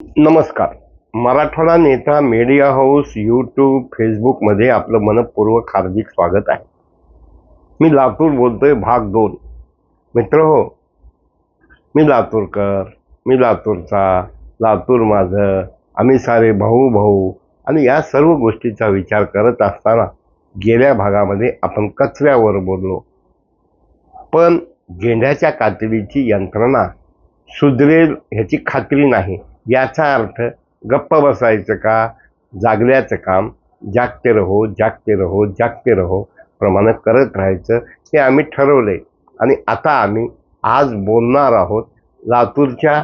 नमस्कार. मराठवाडा नेता media house YouTube फेसबुकमध्ये आपलं मनपूर्वक हार्दिक स्वागत आहे. मी लातूर बोलतोय भाग दोन. मित्र हो मी लातूरकर मी लातूरचा लातूर माझं आम्ही सारे भाऊ भाऊ आणि या सर्व गोष्टीचा विचार करत असताना गेल्या भागामध्ये आपण कचऱ्यावर बोललो. पण गेंड्याच्या कातडीची यंत्रणा सुधरेल ह्याची खात्री नाही. याचा अर्थ गप्प बसायचं का जागल्याचं काम जागते रहो जागते रहो जागते रहो प्रमाणे करत राहायचं हे आम्ही ठरवले. आणि आता आम्ही आज बोलणार आहोत लातूरच्या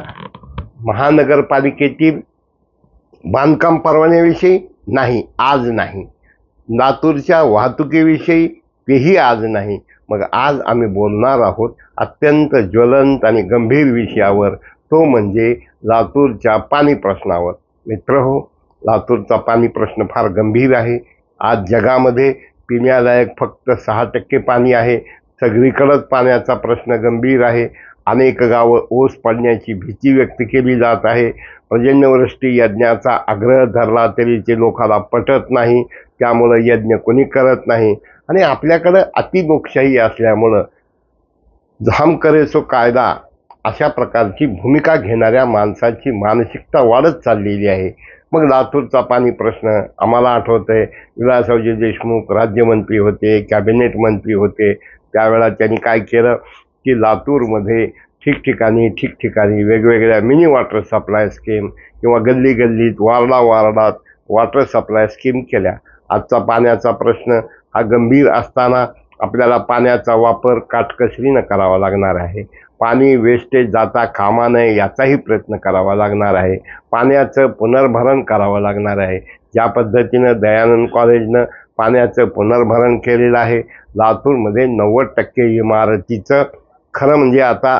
महानगरपालिकेतील बांधकाम परवान्याविषयी नाही आज नाही. लातूरच्या वाहतुकीविषयी तेही आज नाही. मग आज आम्ही बोलणार आहोत अत्यंत ज्वलंत आणि गंभीर विषयावर तो म्हणजे लातूरच्या पाणी प्रश्नावर. मित्र हो लातूरचा पाणी प्रश्न फार गंभीर आहे. आज जगामध्ये पिण्यालायक फक्त सहा टक्के पाणी आहे. सगळीकडंच पाण्याचा प्रश्न गंभीर आहे. अनेक गावं ओस पडण्याची भीती व्यक्त केली जात आहे. पर्जन्यवृष्टी यज्ञाचा आग्रह धरला तरी ते लोकांना पटत नाही. त्यामुळं यज्ञ कोणी करत नाही. आणि आपल्याकडं अतिलोकशाही असल्यामुळं झाम करेसो कायदा अशा प्रकारची भूमिका घेणाऱ्या माणसाची मानसिकता वाढत चाललेली आहे. मग लातूरचा पाणी प्रश्न आम्हाला आठवत आहे विलासरावजी देशमुख राज्यमंत्री होते कॅबिनेट मंत्री होते. त्यावेळा त्यांनी काय केलं की लातूरमध्ये ठिकठिकाणी ठिकठिकाणी वेगवेगळ्या मिनी वॉटर सप्लाय स्कीम किंवा गल्ली गल्लीत वार्डा वार्डात वॉटर सप्लाय स्कीम केल्या. आजचा पाण्याचा प्रश्न हा गंभीर असताना आपल्याला पाण्याचा वापर काटकसरीनं करावा लागणार आहे. पाणी वेस्टेज जाता कामा नये याचाही प्रयत्न करावा लागणार आहे. पाण्याचं पुनर्भरण करावं लागणार आहे. ज्या पद्धतीनं दयानंद कॉलेजनं पाण्याचं पुनर्भरण केलेलं आहे लातूरमध्ये नव्वद टक्के इमारतीचं खरं म्हणजे आता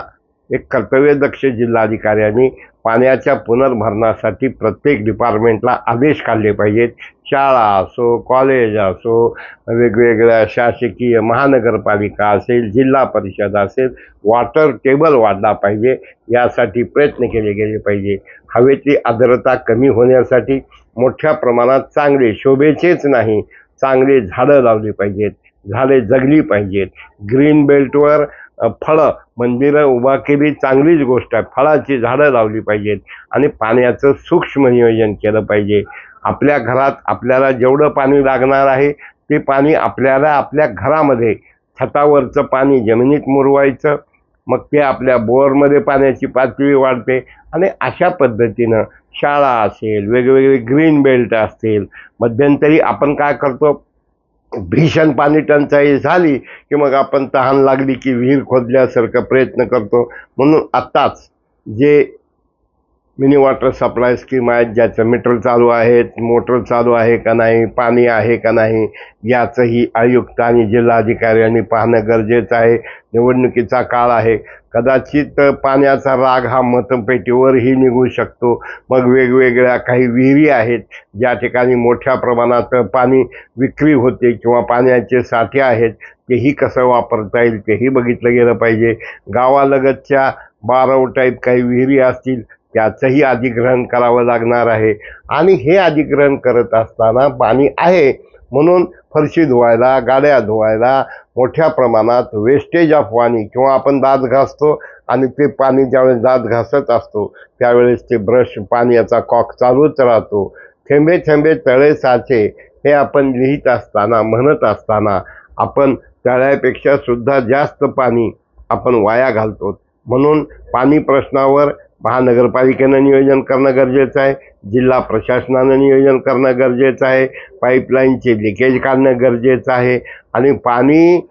एक कर्तव्यदक्ष जिल्हाधिकाऱ्यांनी पाण्याच्या पुनर्भरणासाठी प्रत्येक डिपार्टमेंटला आदेश काढले पाहिजेत. शाळा असो कॉलेज असो वेगवेगळ्या शासकीय महानगरपालिका असेल जिल्हा परिषद असेल वॉटर टेबल वाढला पाहिजे. यासाठी प्रयत्न केले गेले पाहिजे. हवेची आर्द्रता कमी होण्यासाठी मोठ्या प्रमाणात चांगले शोभेचेच नाही. चांगले झाडं लावली पाहिजेत. झाडे जगली पाहिजेत. ग्रीन बेल्टवर फळं मंदिरं उभा केली चांगलीच गोष्ट आहे. फळाची झाडं लावली पाहिजेत आणि पाण्याचं सूक्ष्म नियोजन केलं पाहिजे. आपल्या घरात आपल्याला जेवढं पाणी लागणार आहे ते पाणी आपल्याला आपल्या घरामध्ये छतावरचं पाणी जमिनीत मुरवायचं मग ते आपल्या बोअरमध्ये पाण्याची पातळी वाढते आणि अशा पद्धतीनं शाळा असेल वेगवेगळे ग्रीन बेल्ट असतील मध्यंतरी आपण काय करतो भीषण पाणी टंचाई झाली की मग आपण तहान लागली की विहीर खोदल्यासारखा प्रयत्न करतो. म्हणून आत्ताच जे मिनी वॉटर सप्लाय स्कीम आहेत ज्याचं मीटर चालू आहेत मोटर चालू आहे का नाही पाणी आहे का नाही याचंही आयुक्त आणि जिल्हाधिकाऱ्यांनी पाहणं गरजेचं आहे. निवडणुकीचा काळ आहे. कदाचित पाण्याचा राग हा मतपेटीवरही निघू शकतो. मग वेगवेगळ्या काही विहिरी आहेत ज्या ठिकाणी मोठ्या प्रमाणात पाणी विक्री होते किंवा पाण्याचे साठे आहेत तेही कसं वापरता येईल तेही बघितलं गेलं पाहिजे. गावालगतच्या बारव टाईप काही विहिरी असतील त्याचंही अधिग्रहण करावं लागणार आहे. आणि हे अधिग्रहण करत असताना पाणी आहे. म्हणून फरशी धुवायला गाड्या धुवायला मोठ्या प्रमाणात वेस्टेज ऑफ पाणी किंवा आपण दात घासतो आणि ते पाणी ज्यावेळेस दात घासत असतो त्यावेळेस ते ब्रश पाण्याचा कॉक चालूच राहतो. थेंबे थेंबे तळे साचे हे आपण लिहित असताना म्हणत असताना आपण तळ्यापेक्षा सुद्धा जास्त पाणी आपण वाया घालतो. म्हणून पाणी प्रश्नावर महानगरपालिकेनं नियोजन करणं गरजेचं आहे. जिल्हा प्रशासनानं नियोजन करणं गरजेचं आहे. पाईपलाईनचे लिकेज काढणं गरजेचं आहे. आणि पाणी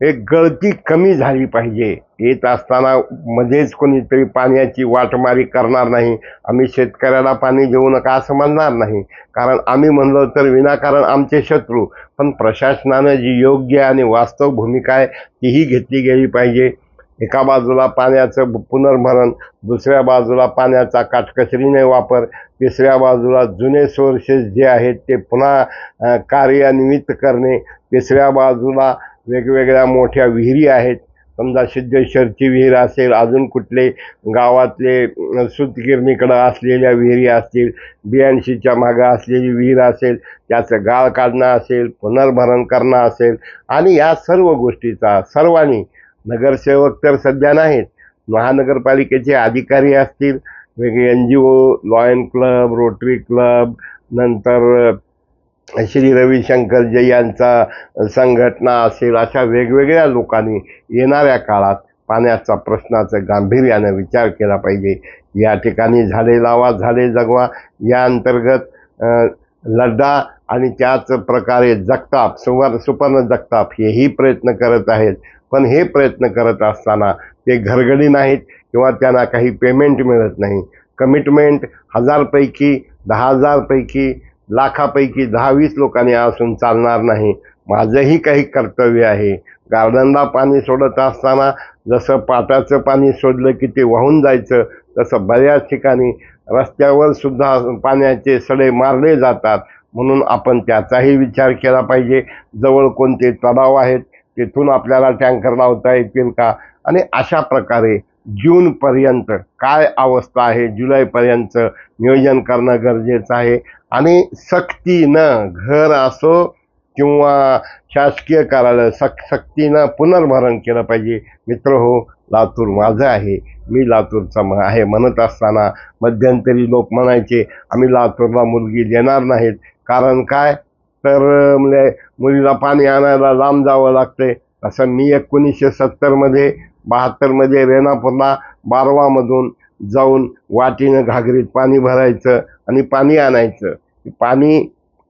एक गळती कमी झाली पाहिजे. येत असताना मध्येच कोणीतरी पाण्याची वाटमारी करणार नाही. आम्ही शेतकऱ्याला पाणी देऊ नका असं म्हणणार नाही. कारण आम्ही म्हणलो तर विनाकारण आमचे शत्रू. पण प्रशासनानं जी योग्य आणि वास्तव भूमिका आहे तीही घेतली गेली पाहिजे. एका बाजूला पाण्याचं पुनर्भरण दुसऱ्या बाजूला पाण्याचा काटकसरीने वापर तिसऱ्या बाजूला जुने सोर्सेस जे आहेत ते पुन्हा कार्यान्वित करणे तिसऱ्या बाजूला वेगवेगळ्या मोठ्या विहिरी आहेत. समजा सिद्धेश्वरची विहीर असेल अजून कुठले गावातले सुतगिरणीकडं असलेल्या विहिरी असतील बियाणशीच्या मागं असलेली विहीर असेल त्याचं गाळ काढणं असेल पुनर्भरण करणं असेल आणि या सर्व गोष्टीचा सर्वांनी नगरसेवक तर सध्या नाहीत. महानगरपालिकेचे अधिकारी असतील वेगळे N G O Lion club Rotary club नंतर श्री रविशंकर जय यांचा संघटना असेल अशा वेगवेगळ्या लोकांनी येणाऱ्या काळात पाण्याचा प्रश्नाचं गांभीर्यानं विचार केला पाहिजे. या ठिकाणी झाडे लावा झाडे जगवा. या अंतर्गत लड्डा आणि त्याच प्रकारे जगताप सुवर्ण सुपर्ण जगताप हेही प्रयत्न करत आहेत. पण हे प्रयत्न करत असताना ते घरगडी नाहीत किंवा त्यांना काही पेमेंट मिळत नाही. कमिटमेंट हजारपैकी दहा हजारपैकी लाखापैकी दहा वीस लोकांनी असून चालणार नाही. माझंही काही कर्तव्य आहे. गार्डनला पाणी सोडत असताना जसं पाटाचं पाणी सोडलं की ते वाहून जायचं तसं बऱ्याच ठिकाणी रस्त्यावर सुद्धा पाण्याचे सडे मारले जातात. म्हणून आपण त्याचाही विचार केला पाहिजे. जवळ कोणते तलाव आहेत? तिथून आपल्याला टँकर लावता येतील का? आणि अशा प्रकारे जूनपर्यंत काय अवस्था आहे? जुलैपर्यंत नियोजन करणं गरजेचं आहे. आणि सक्तीनं घर असो किंवा शासकीय कार्यालय सक सक्तीनं पुनर्भरण केलं पाहिजे. मित्र हो लातूर माझं आहे. मी लातूरचा म आहे. म्हणत असताना मध्यंतरी लोक म्हणायचे आम्ही लातूरला मुलगी देणार नाहीत. कारण काय? तर म्हणजे मुलीला पाणी आणायला लांब जावं लागते असं मी एकोणीसशे सत्तरमध्ये बहात्तरमध्ये रेणापूरला बारवामधून जाऊन वाटीनं घागरीत पाणी भरायचं आणि पाणी आणायचं. पाणी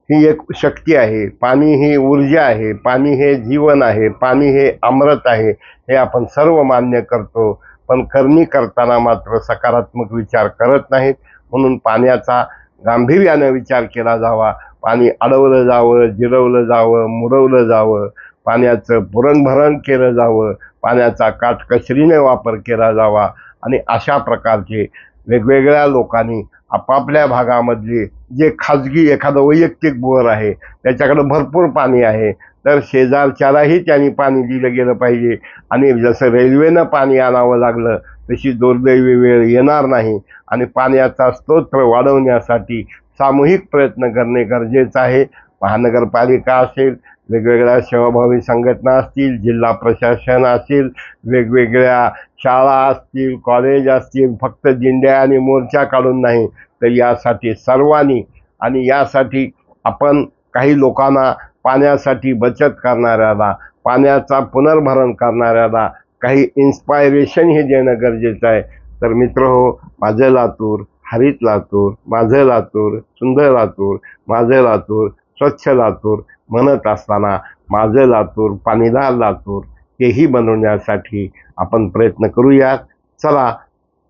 ही एक शक्ती आहे. पाणी ही ऊर्जा आहे. पाणी हे जीवन आहे. पाणी हे अमृत आहे. हे आपण सर्व मान्य करतो. पण करणी करताना मात्र सकारात्मक विचार करत नाहीत. म्हणून पाण्याचा गांभीर्यानं विचार केला जावा. पाणी अडवलं जावं जिरवलं जावं मुरवलं जावं पाण्याचं पुरणभरण केलं जावं पाण्याचा काटकसरीने वापर केला जावा आणि अशा प्रकारचे वेगवेगळ्या लोकांनी आपापल्या भागामधली जे खाजगी एखादं वैयक्तिक बोर आहे त्याच्याकडं भरपूर पाणी आहे तर शेजारच्यालाही त्यांनी पाणी दिलं गेलं पाहिजे आणि जसं रेल्वेनं पाणी आणावं लागलं तशी दुर्दैवी वेळ येणार नाही आणि पाण्याचा स्तोत्र वाढवण्यासाठी सामूहिक प्रयत्न करणे गरजेचं आहे. महानगरपालिका असेल वेगवेगळ्या सेवाभावी संघटना असतील जिल्हा प्रशासन असेल वेगवेगळ्या शाळा असतील कॉलेज असतील फक्त दिंड्या आणि मोर्चा काढून नाही तर यासाठी सर्वांनी आणि यासाठी आपण काही लोकांना पाण्यासाठी बचत करणाऱ्याला पाण्याचा पुनर्भरण करणाऱ्याला काही इन्स्पायरेशन हे देणं गरजेचं आहे. तर मित्र हो माझं लातूर हरित लातूर माझं लातूर सुंदर लातूर माझं लातूर स्वच्छ लातूर म्हणत असताना माझं लातूर पाणीदार लातूर हेही बनवण्यासाठी आपण प्रयत्न करूयात. चला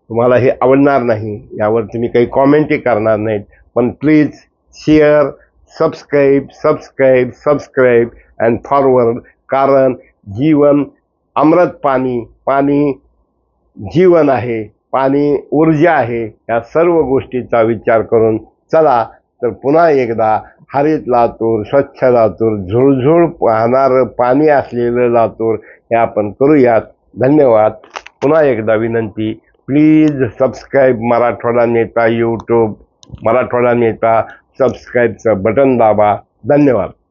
तुम्हाला हे आवडणार नाही यावर तुम्ही काही कॉमेंटही करणार नाहीत पण please share subscribe subscribe subscribe and forward कारण जीवन अमृत पाणी पाणी जीवन आहे. पाणी ऊर्जा आहे या सर्व गोष्टीचा विचार करून चला तर पुन्हा एकदा हरित लातूर स्वच्छ लातूर झुळझुळ पाहणारं पाणी असलेलं लातूर हे आपण करूयात. धन्यवाद. पुन्हा एकदा विनंती प्लीज सबस्क्राईब मराठवाडा नेता यूट्यूब मराठवाडा नेता सबस्क्राईबचं बटन दाबा. धन्यवाद.